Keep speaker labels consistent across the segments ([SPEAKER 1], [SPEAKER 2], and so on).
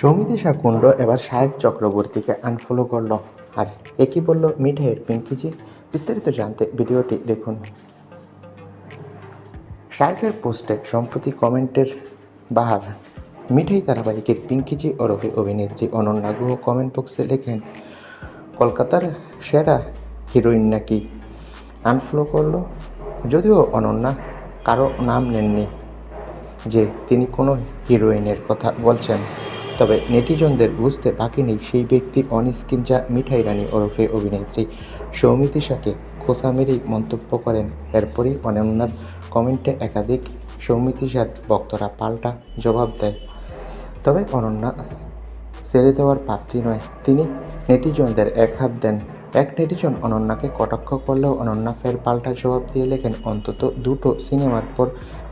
[SPEAKER 1] সৌমিতি শাকুণ্ড এবার সাহেব চক্রবর্তীকে আনফলো করল। আর একই বলল মিঠাইয়ের পিঙ্কিজি বিস্তারিত জানতে ভিডিওটি দেখুন। শাহেবের পোস্টে সম্প্রতি কমেন্টের বাহার। মিঠাই ধারাবাহিকের পিঙ্কিজি ওরফে অভিনেত্রী অনন্যা গুহ কমেন্ট বক্সে লেখেন, কলকাতার সেরা হিরোইন নাকি আনফলো করল? যদিও অনন্যা কারও নাম নেননি, যে তিনি কোনো হিরোইনের কথা বলছেন। তবে নেটিজনদের বুঝতে বাকি নেই সেই ব্যক্তি অন যা মিঠাই রানী ওরফে অভিনেত্রী। সৌমিতি শাকে খোসা মেরেই মন্তব্য করেন, এরপরই অনন্যার কমেন্টে একাধিক সৌমিতি শার ভক্তরা পাল্টা জবাব দেয়। তবে অনন্যা ছেড়ে দেওয়ার পাত্রী নয়, তিনি নেটিজনদের এক হাত দেন। এক নেটিজন অনন্যাকে কটাক্ষ করলেও অনন্যা ফের পাল্টা জবাব দিয়ে লেখেন, অন্তত দুটো সিনেমার পর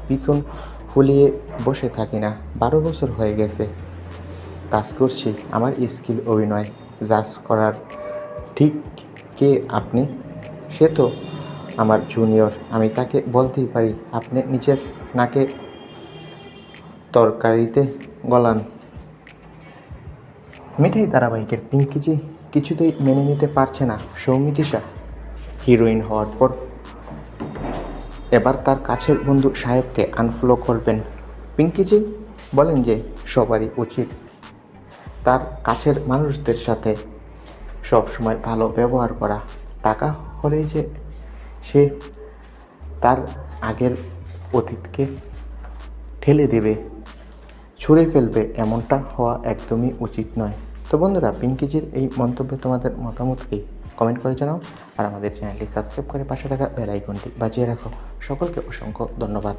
[SPEAKER 1] পিছন ফুলিয়ে বসে থাকি না, বারো বছর হয়ে গেছে। কাজ করছি, আমার স্কিল অভিনয়, জাজ করার ঠিক কে আপনি? সে তো আমার জুনিয়র আমি তাকে বলতেই পারি, আপনি নিজের নাকে তরকারিতে গলান। মিঠাই ধারাবাহিকের পিঙ্কিজি কিছুতেই মেনে নিতে পারছে না সৌমিতিশা হিরোইন হওয়ার পর এবার তার কাছের বন্ধু সাহেবকে আনফলো করবেন। পিঙ্কিজি বলেন যে সবারই উচিত তার কাছের মানুষদের সাথে। সবসময় ভালো ব্যবহার করা। টাকা হলেই যে সে তার আগের অতীতকে ঠেলে দেবে, ছুঁড়ে ফেলবে, এমনটা হওয়া একদমই উচিত নয়। তো বন্ধুরা, পিঙ্কিজির এই মন্তব্যে তোমাদের মতামতকে কমেন্ট করে জানাও। আর আমাদের চ্যানেলটি সাবস্ক্রাইব করে পাশে থাকা বেল আইকনটি বাজিয়ে রাখো। সকলকে অসংখ্য ধন্যবাদ।